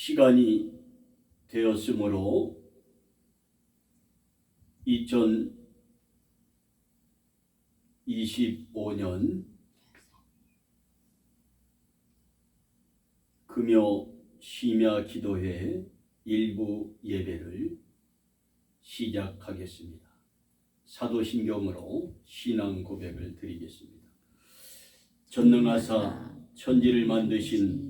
시간이 되었으므로 2025년 금요 심야 기도회 일부 예배를 시작하겠습니다. 사도신경으로 신앙 고백을 드리겠습니다. 전능하사 천지를 만드신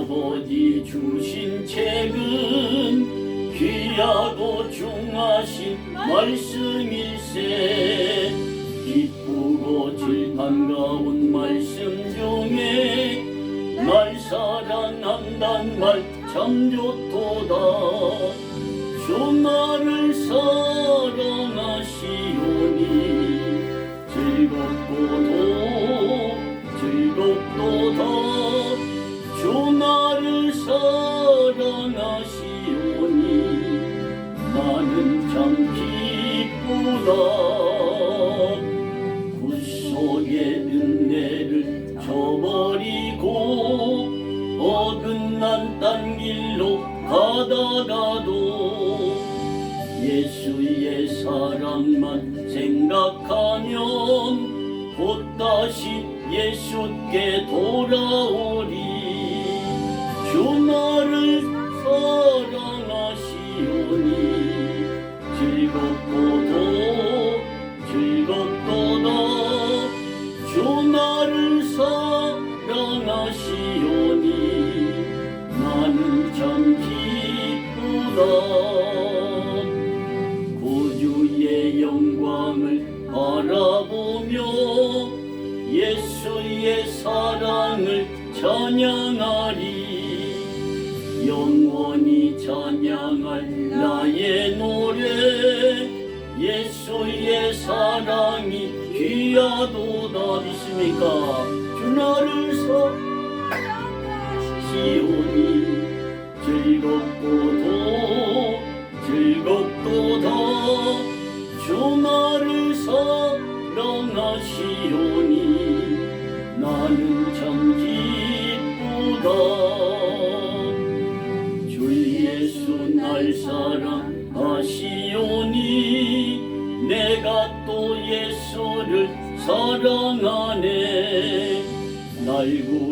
아버지 주신 책은 귀하고 중하신 말씀일세. 기쁘고 질 반가운 말씀 중에 날 사랑한단 말 참 좋도다. 주 나를 사 기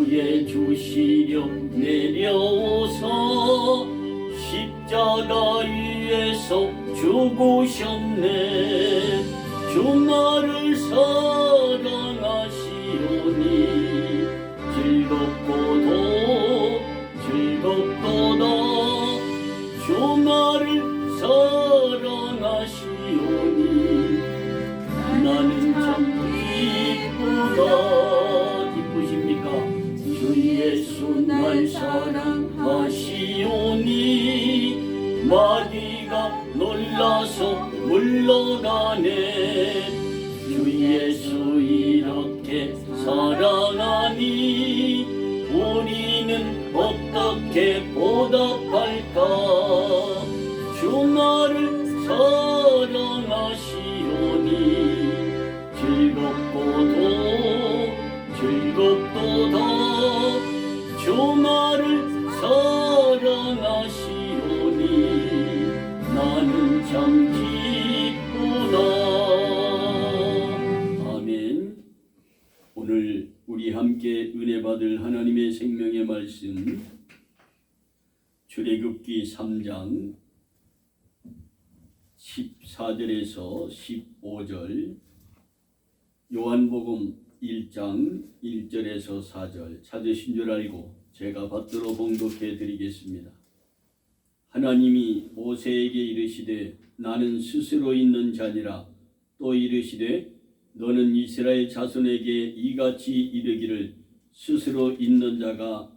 구해 주시 마귀가 놀라서 물러가네. 주 예수 이렇게 사랑하니 우리는 어떻게 보답할까 출애굽기 3장 14절에서 15절 요한복음 1장 1절에서 4절 찾으신 줄 알고 제가 받들어 봉독해 드리겠습니다. 하나님이 모세에게 이르시되 나는 스스로 있는 자니라 또 이르시되 너는 이스라엘 자손에게 이같이 이르기를 스스로 있는 자가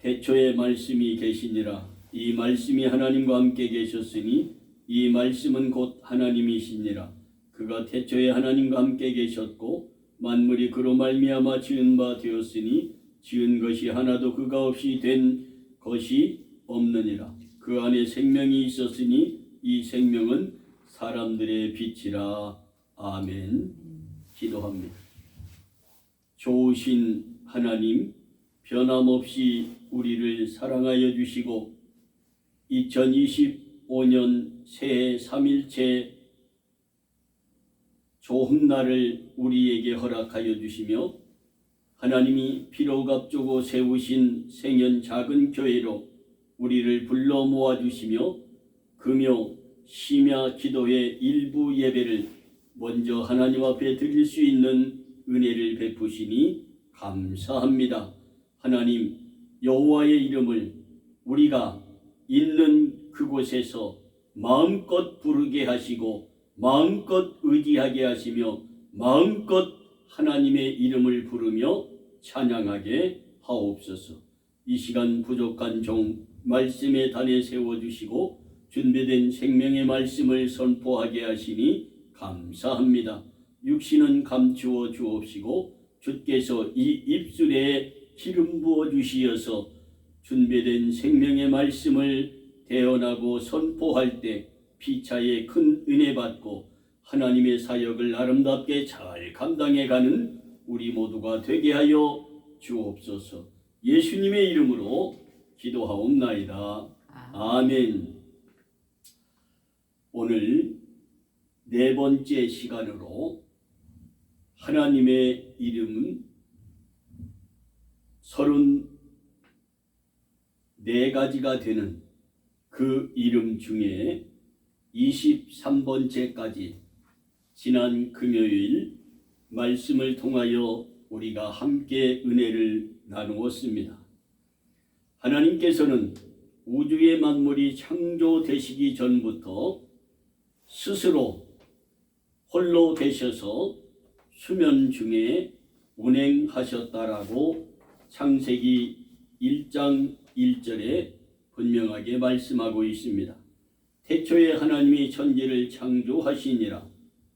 태초에 말씀이 계시니라. 이 말씀이 하나님과 함께 계셨으니 이 말씀은 곧 하나님이시니라. 그가 태초에 하나님과 함께 계셨고 만물이 그로 말미암아 지은 바 되었으니 지은 것이 하나도 그가 없이 된 것이 없느니라. 그 안에 생명이 있었으니 이 생명은 사람들의 빛이라. 아멘. 기도합니다. 좋으신 하나님 변함없이 우리를 사랑하여 주시고 2025년 새해 3일째 좋은 날을 우리에게 허락하여 주시며 하나님이 피로 값주고 세우신 생연 작은 교회로 우리를 불러 모아 주시며 금요 심야 기도의 일부 예배를 먼저 하나님 앞에 드릴 수 있는 은혜를 베푸시니 감사합니다. 하나님 여호와의 이름을 우리가 있는 그곳에서 마음껏 부르게 하시고 마음껏 의지하게 하시며 마음껏 하나님의 이름을 부르며 찬양하게 하옵소서. 이 시간 부족한 종 말씀의 단에 세워 주시고 준비된 생명의 말씀을 선포하게 하시니 감사합니다. 육신은 감추어 주옵시고 주께서 이 입술에 기름 부어 주시어서 준비된 생명의 말씀을 대언하고 선포할 때 피차에 큰 은혜 받고 하나님의 사역을 아름답게 잘 감당해 가는 우리 모두가 되게 하여 주옵소서. 예수님의 이름으로 기도하옵나이다. 아멘. 오늘 네 번째 시간으로 하나님의 이름은 서른 네 가지가 되는 그 이름 중에 23번째까지 지난 금요일 말씀을 통하여 우리가 함께 은혜를 나누었습니다. 하나님께서는 우주의 만물이 창조되시기 전부터 스스로 홀로 계셔서 수면 중에 운행하셨다라고 창세기 1장 1절에 분명하게 말씀하고 있습니다. 태초에 하나님이 천지를 창조하시니라.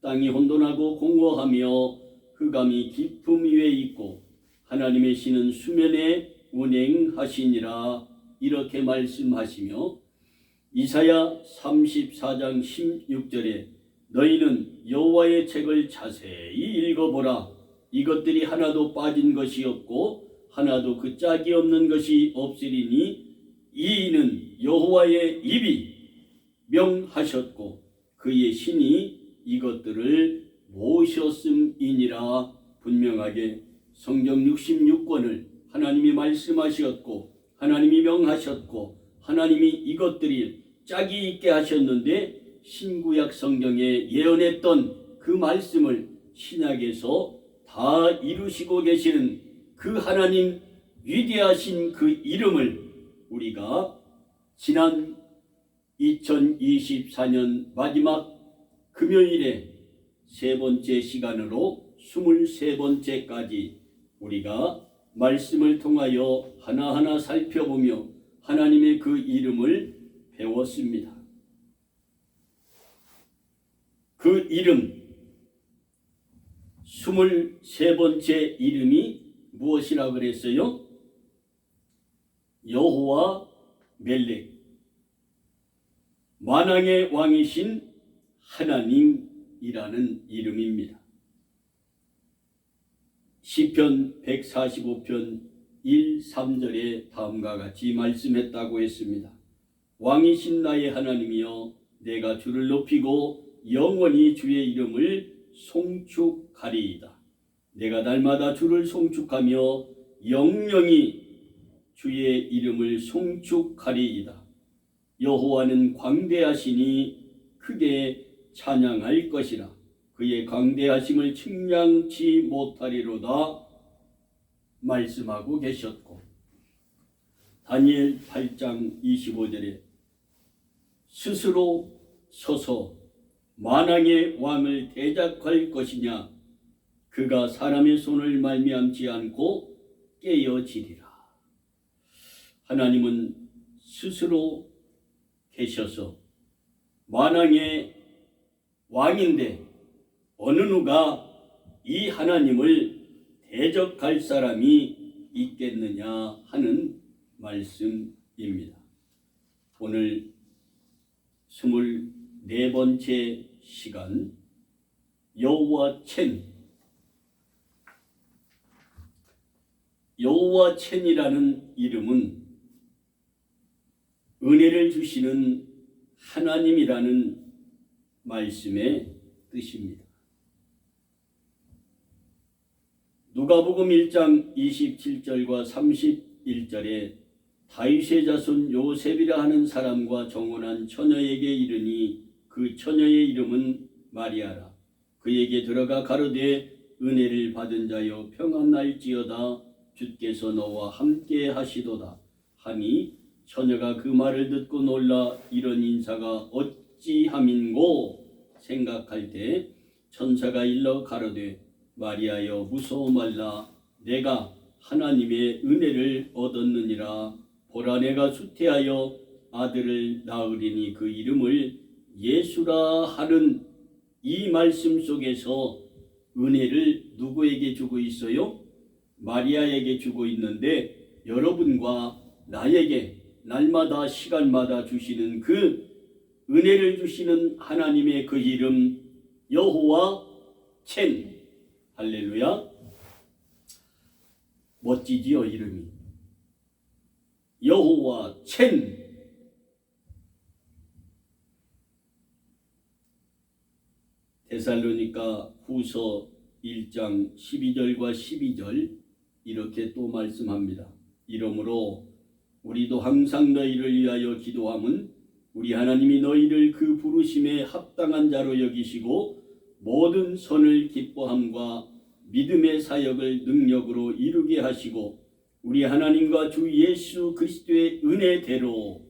땅이 혼돈하고 공허하며 흑암이 깊음 위에 있고 하나님의 신은 수면에 운행하시니라. 이렇게 말씀하시며 이사야 34장 16절에 너희는 여호와의 책을 자세히 읽어보라. 이것들이 하나도 빠진 것이 없고 하나도 그 짝이 없는 것이 없으리니 이는 여호와의 입이 명하셨고 그의 신이 이것들을 모셨음이니라. 분명하게 성경 66권을 하나님이 말씀하셨고 하나님이 명하셨고 하나님이 이것들이 짝이 있게 하셨는데 신구약 성경에 예언했던 그 말씀을 신약에서 다 이루시고 계시는 그 하나님 위대하신 그 이름을 우리가 지난 2024년 마지막 금요일에 세 번째 시간으로 23번째까지 우리가 말씀을 통하여 하나하나 살펴보며 하나님의 그 이름을 배웠습니다. 그 이름 스물세 번째 이름이 무엇이라 그랬어요? 여호와 멜렉 만왕의 왕이신 하나님이라는 이름입니다. 시편 145편 1, 3절에 다음과 같이 말씀했다고 했습니다. 왕이신 나의 하나님이여 내가 주를 높이고 영원히 주의 이름을 송축하리이다. 내가 날마다 주를 송축하며 영영이 주의 이름을 송축하리이다. 여호와는 광대하시니 크게 찬양할 것이라. 그의 광대하심을 측량치 못하리로다 말씀하고 계셨고 다니엘 8장 25절에 스스로 서서 만왕의 왕을 대적할 것이냐 그가 사람의 손을 말미암지 않고 깨어지리라 하나님은 스스로 계셔서 만왕의 왕인데 어느 누가 이 하나님을 대적할 사람이 있겠느냐 하는 말씀입니다. 오늘 스물네 번째 시간 여호와 첸 여호와 첸이라는 이름은 은혜를 주시는 하나님이라는 말씀의 뜻입니다. 누가복음 1장 27절과 31절에 다윗의 자손 요셉이라 하는 사람과 정혼한 처녀에게 이르니 그 처녀의 이름은 마리아라. 그에게 들어가 가로되 은혜를 받은 자여 평안날지어다 주께서 너와 함께 하시도다. 하니 처녀가 그 말을 듣고 놀라 이런 인사가 어찌함인고? 생각할 때 천사가 일러 가로되 마리아여 무서워 말라. 내가 하나님의 은혜를 얻었느니라. 보라 내가 수태하여 아들을 낳으리니 그 이름을 예수라 하는 이 말씀 속에서 은혜를 누구에게 주고 있어요? 마리아에게 주고 있는데 여러분과 나에게 날마다 시간마다 주시는 그 은혜를 주시는 하나님의 그 이름 여호와 첸. 할렐루야. 멋지지요 이름이. 여호와 첸. 데살로니가 후서 1장 12절과 12절 이렇게 또 말씀합니다. 이러므로 우리도 항상 너희를 위하여 기도함은 우리 하나님이 너희를 그 부르심에 합당한 자로 여기시고 모든 선을 기뻐함과 믿음의 사역을 능력으로 이루게 하시고 우리 하나님과 주 예수 그리스도의 은혜대로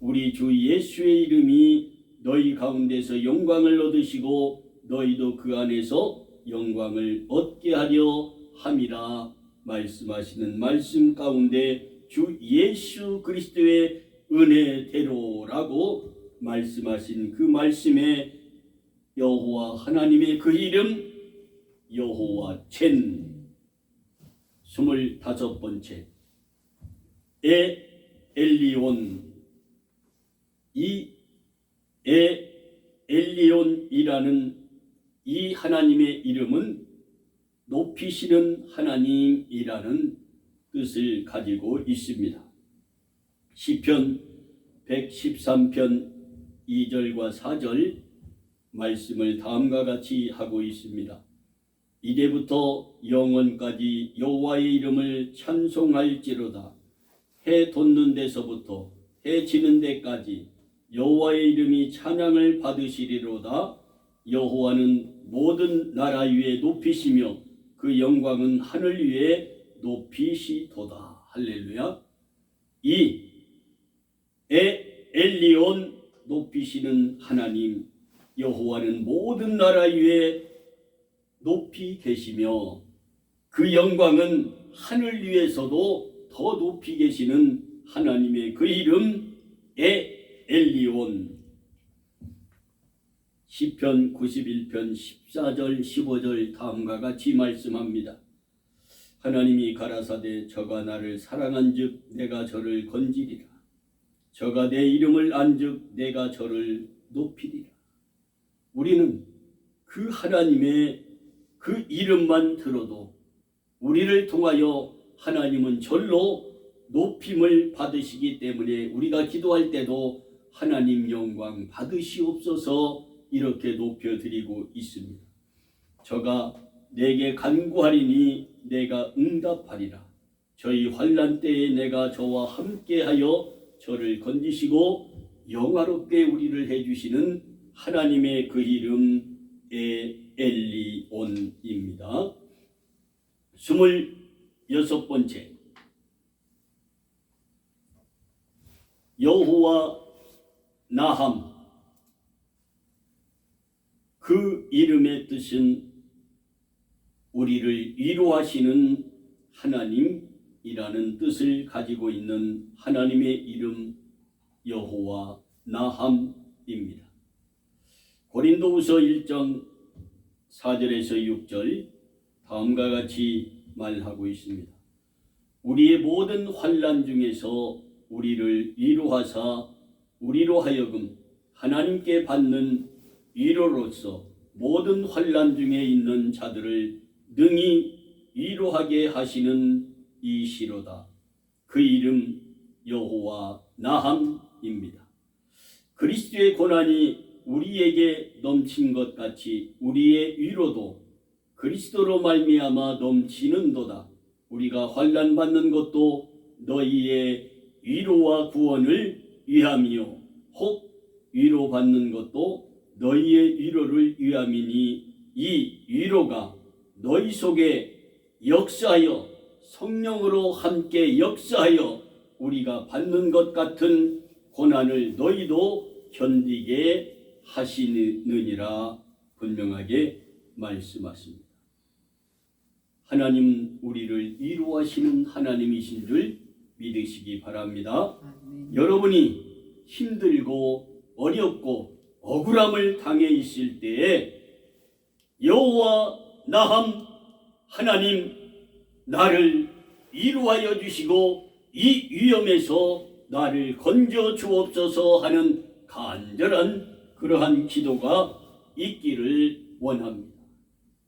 우리 주 예수의 이름이 너희 가운데서 영광을 얻으시고 너희도 그 안에서 영광을 얻게 하려 함이라 말씀하시는 말씀 가운데 주 예수 그리스도의 은혜대로라고 말씀하신 그 말씀에 여호와 하나님의 그 이름 여호와 첸 스물다섯 번째. 에 엘리온. 이 에 엘리온이라는 이 하나님의 이름은 높이시는 하나님이라는 뜻을 가지고 있습니다. 시편 113편 2절과 4절 말씀을 다음과 같이 하고 있습니다. 이제부터 영원까지 여호와의 이름을 찬송할지로다. 해 돋는 데서부터 해 지는 데까지 여호와의 이름이 찬양을 받으시리로다. 여호와는 모든 나라 위에 높이시며 그 영광은 하늘 위에 높이시도다. 할렐루야. 이 에, 엘리온 높이시는 하나님 여호와는 모든 나라 위에 높이 계시며 그 영광은 하늘 위에서도 더 높이 계시는 하나님의 그 이름 에 엘리온 시편 91편 14절 15절 다음과 같이 말씀합니다. 하나님이 가라사대 저가 나를 사랑한즉 내가 저를 건지리라. 저가 내 이름을 안즉 내가 저를 높이리라. 우리는 그 하나님의 그 이름만 들어도 우리를 통하여 하나님은 절로 높임을 받으시기 때문에 우리가 기도할 때도 하나님 영광 받으시옵소서 이렇게 높여드리고 있습니다. 저가 내게 간구하리니 내가 응답하리라. 저희 환란 때에 내가 저와 함께하여 저를 건지시고 영화롭게 우리를 해주시는 하나님의 그 이름 엘리온입니다. 스물 여섯 번째 여호와 나함 그 이름의 뜻은 우리를 위로하시는 하나님이라는 뜻을 가지고 있는 하나님의 이름 여호와 나함입니다. 고린도후서 1장 4절에서 6절 다음과 같이 말하고 있습니다. 우리의 모든 환란 중에서 우리를 위로하사 우리로 하여금 하나님께 받는 위로로서 모든 환란 중에 있는 자들을 능히 위로하게 하시는 이시로다. 그 이름 여호와 나함입니다. 그리스도의 고난이 우리에게 넘친 것 같이 우리의 위로도 그리스도로 말미암아 넘치는도다. 우리가 환난 받는 것도 너희의 위로와 구원을 위함이요 혹 위로 받는 것도 너희의 위로를 위함이니 이 위로가 너희 속에 역사하여 성령으로 함께 역사하여 우리가 받는 것 같은 고난을 너희도 견디게 하시느니라 분명하게 말씀하십니다. 하나님 우리를 위로하시는 하나님이신 줄 믿으시기 바랍니다. 아멘. 여러분이 힘들고 어렵고 억울함을 당해 있을 때에 여호와 나함 하나님 나를 위로하여 주시고 이 위험에서 나를 건져 주옵소서 하는 간절한 그러한 기도가 있기를 원합니다.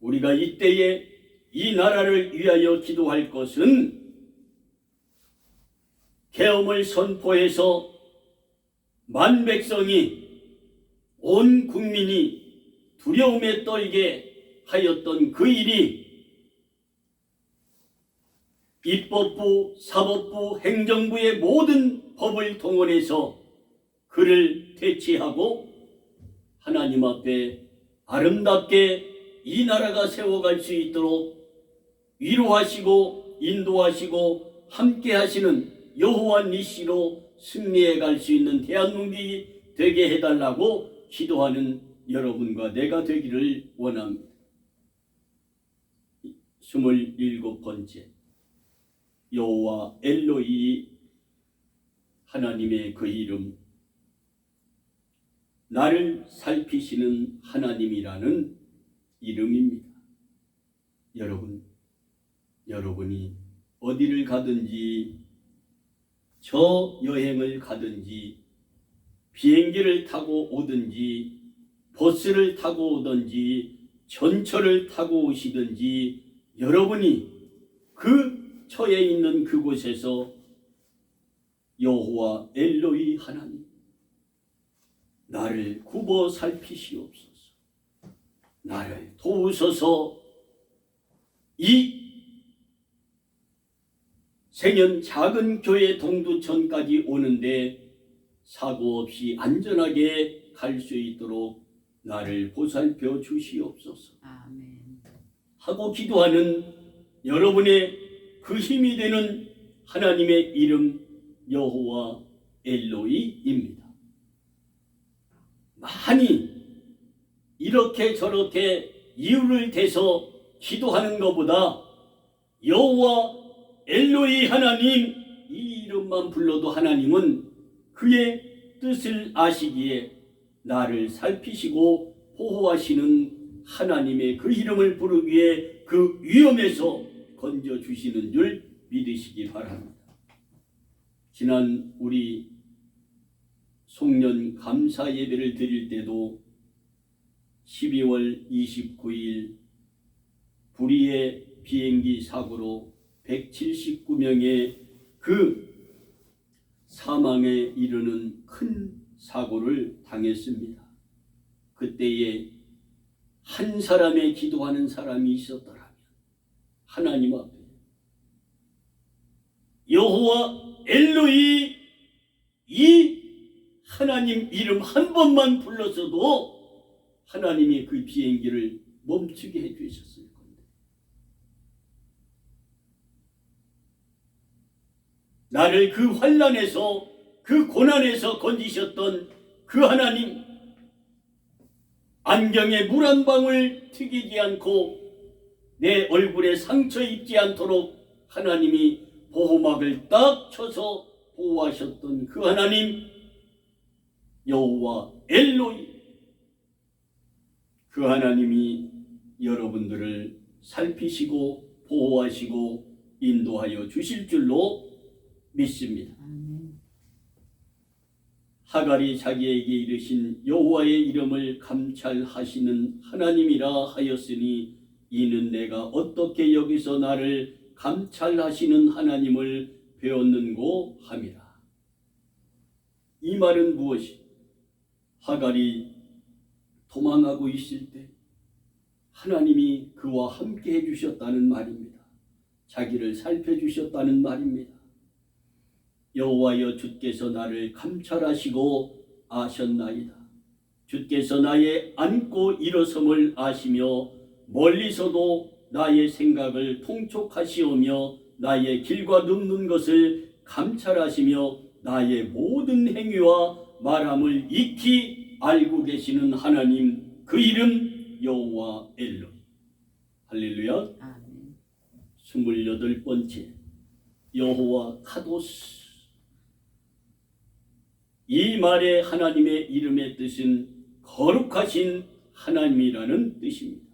우리가 이때에 이 나라를 위하여 기도할 것은 계엄을 선포해서 만 백성이 온 국민이 두려움에 떨게 하였던 그 일이 입법부, 사법부, 행정부의 모든 법을 동원해서 그를 퇴치하고 하나님 앞에 아름답게 이 나라가 세워갈 수 있도록 위로하시고 인도하시고 함께 하시는 여호와 니시로 승리해 갈 수 있는 대한민국이 되게 해달라고 기도하는 여러분과 내가 되기를 원합니다. 스물일곱 번째 여호와 엘로이 하나님의 그 이름 나를 살피시는 하나님이라는 이름입니다. 여러분, 여러분이 어디를 가든지 저 여행을 가든지 비행기를 타고 오든지 버스를 타고 오든지 전철을 타고 오시든지 여러분이 그 처해 있는 그곳에서 여호와 엘로이 하나님 나를 굽어 살피시옵소서. 나를 도우소서. 이 생연 작은 교회 동두천까지 오는데 사고 없이 안전하게 갈 수 있도록 나를 보살펴 주시옵소서. 아멘. 하고 기도하는 여러분의 그 힘이 되는 하나님의 이름 여호와 엘로이입니다. 많이 이렇게 저렇게 이유를 대서 기도하는 것보다 여호와 엘로이 하나님 이 이름만 불러도 하나님은 그의 뜻을 아시기에 나를 살피시고 보호하시는 하나님의 그 이름을 부르기에 그 위험에서 건져 주시는 줄 믿으시기 바랍니다. 지난 우리 송년 감사 예배를 드릴 때도 12월 29일 불의의 비행기 사고로 179명의 그 사망에 이르는 큰 사고를 당했습니다. 그때에 한 사람의 기도하는 사람이 있었더라면 하나님 앞에 여호와 엘로이 이 하나님 이름 한 번만 불렀어도 하나님이 그 비행기를 멈추게 해주셨을 건데 나를 그 환란에서 그 고난에서 건지셨던 그 하나님 안경에 물 한 방울 튀기지 않고 내 얼굴에 상처 입지 않도록 하나님이 보호막을 딱 쳐서 보호하셨던 그 하나님 여호와 엘로이. 그 하나님이 여러분들을 살피시고 보호하시고 인도하여 주실 줄로 믿습니다. 하갈이 자기에게 이르신 여호와의 이름을 감찰하시는 하나님이라 하였으니 이는 내가 어떻게 여기서 나를 감찰하시는 하나님을 배웠는고 함이라. 이 말은 무엇이? 하갈이 도망하고 있을 때 하나님이 그와 함께 해주셨다는 말입니다. 자기를 살펴주셨다는 말입니다. 여호와여 주께서 나를 감찰하시고 아셨나이다. 주께서 나의 앉고 일어섬을 아시며 멀리서도 나의 생각을 통촉하시오며 나의 길과 눕는 것을 감찰하시며 나의 모든 행위와 말함을 익히 알고 계시는 하나님 그 이름 여호와 엘로이 할렐루야 아멘. 스물여덟 번째 여호와 카도스 이 말의 하나님의 이름의 뜻은 거룩하신 하나님이라는 뜻입니다.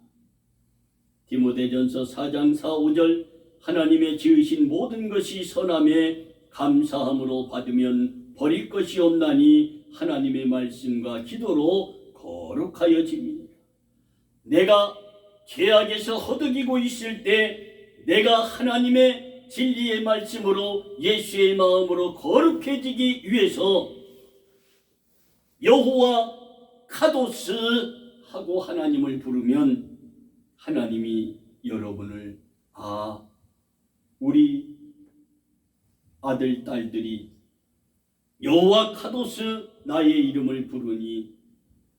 디모데전서 4장 4, 5절 하나님의 지으신 모든 것이 선함에 감사함으로 받으면 버릴 것이 없나니 하나님의 말씀과 기도로 거룩하여집니다. 내가 죄악에서 허덕이고 있을 때 내가 하나님의 진리의 말씀으로 예수의 마음으로 거룩해지기 위해서 여호와 카도스 하고 하나님을 부르면 하나님이 여러분을 아 우리 아들 딸들이 여호와 카도스 나의 이름을 부르니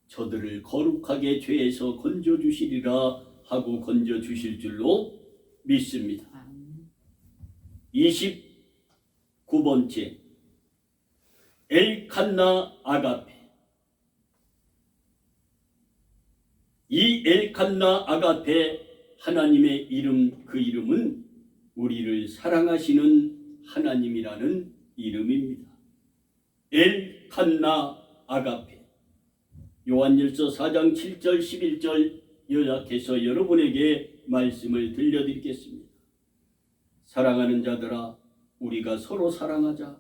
저들을 거룩하게 죄에서 건져 주시리라 하고 건져 주실 줄로 믿습니다. 아멘. 29번째 엘칸나 아가페 이 엘칸나 아가페 하나님의 이름 그 이름은 우리를 사랑하시는 하나님이라는 이름입니다. 엘칸나 아가페 요한일서 4장 7절 11절 요약해서 여러분에게 말씀을 들려드리겠습니다. 사랑하는 자들아 우리가 서로 사랑하자.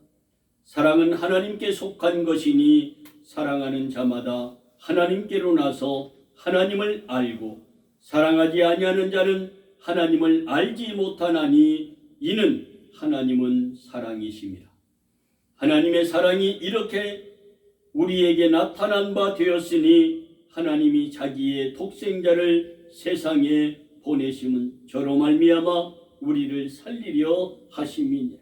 사랑은 하나님께 속한 것이니 사랑하는 자마다 하나님께로 나서 하나님을 알고 사랑하지 아니하는 자는 하나님을 알지 못하나니 이는 하나님은 사랑이심이라. 하나님의 사랑이 이렇게 우리에게 나타난 바 되었으니 하나님이 자기의 독생자를 세상에 보내심은 저로 말미암아 우리를 살리려 하심이니라.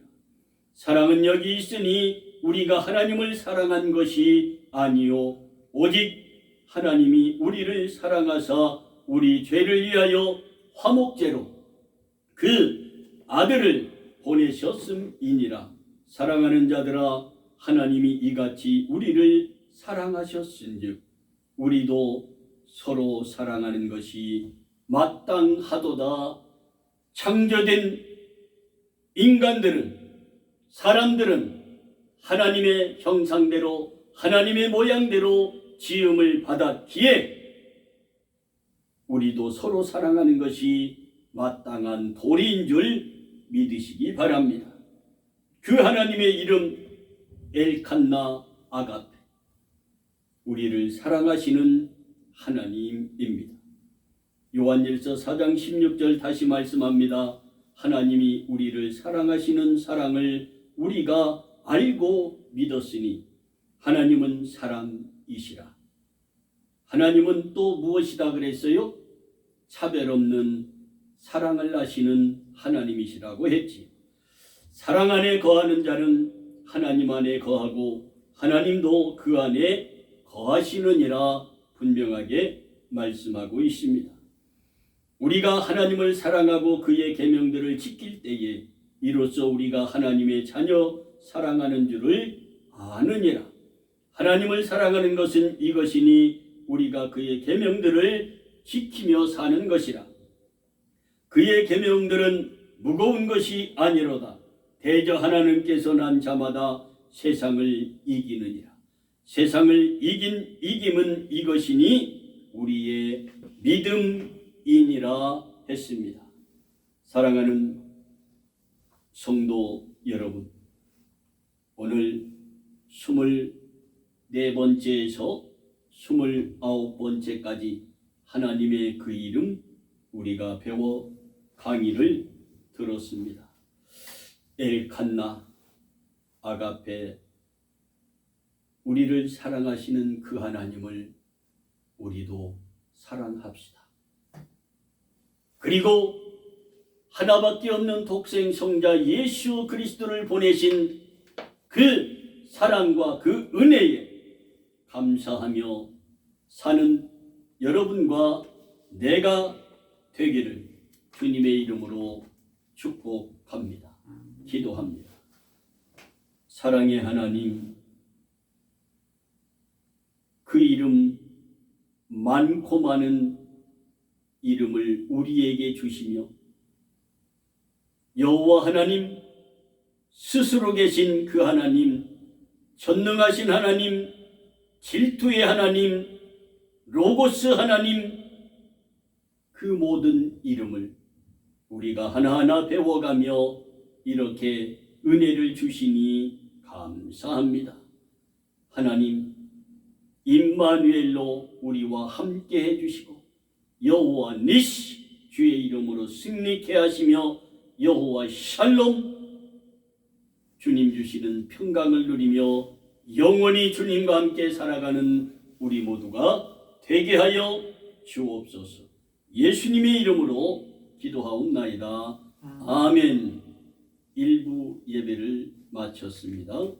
사랑은 여기 있으니 우리가 하나님을 사랑한 것이 아니요 오직 하나님이 우리를 사랑하사 우리 죄를 위하여 화목제로 그 아들을 보내셨음이니라. 사랑하는 자들아 하나님이 이같이 우리를 사랑하셨은즉 우리도 서로 사랑하는 것이 마땅하도다. 창조된 인간들은 사람들은 하나님의 형상대로 하나님의 모양대로 지음을 받았기에 우리도 서로 사랑하는 것이 마땅한 도리인 줄 믿으시기 바랍니다. 그 하나님의 이름 엘칸나 아가페 우리를 사랑하시는 하나님입니다. 요한일서 4장 16절 다시 말씀합니다. 하나님이 우리를 사랑하시는 사랑을 우리가 알고 믿었으니 하나님은 사랑 이시라. 하나님은 또 무엇이다 그랬어요? 차별 없는 사랑을 하시는 하나님이시라고 했지. 사랑 안에 거하는 자는 하나님 안에 거하고 하나님도 그 안에 거하시느니라 분명하게 말씀하고 있습니다. 우리가 하나님을 사랑하고 그의 계명들을 지킬 때에 이로써 우리가 하나님의 자녀 사랑하는 줄을 아느니라. 하나님을 사랑하는 것은 이것이니 우리가 그의 계명들을 지키며 사는 것이라. 그의 계명들은 무거운 것이 아니로다. 대저 하나님께서 난 자마다 세상을 이기느니라. 세상을 이긴 이김은 이것이니 우리의 믿음이니라 했습니다. 사랑하는 성도 여러분, 오늘 스물 네 번째에서 스물아홉 번째까지 하나님의 그 이름 우리가 배워 강의를 들었습니다. 엘칸나 아가페 우리를 사랑하시는 그 하나님을 우리도 사랑합시다. 그리고 하나밖에 없는 독생 성자 예수 그리스도를 보내신 그 사랑과 그 은혜에 감사하며 사는 여러분과 내가 되기를 주님의 이름으로 축복합니다. 기도합니다. 사랑의 하나님, 그 이름 많고 많은 이름을 우리에게 주시며 여호와 하나님 스스로 계신 그 하나님 전능하신 하나님 질투의 하나님 로고스 하나님 그 모든 이름을 우리가 하나하나 배워가며 이렇게 은혜를 주시니 감사합니다. 하나님 임마누엘로 우리와 함께 해주시고 여호와 니시 주의 이름으로 승리케 하시며 여호와 샬롬 주님 주시는 평강을 누리며 영원히 주님과 함께 살아가는 우리 모두가 되게 하여 주옵소서. 예수님의 이름으로 기도하옵나이다. 아멘. 일부 예배를 마쳤습니다.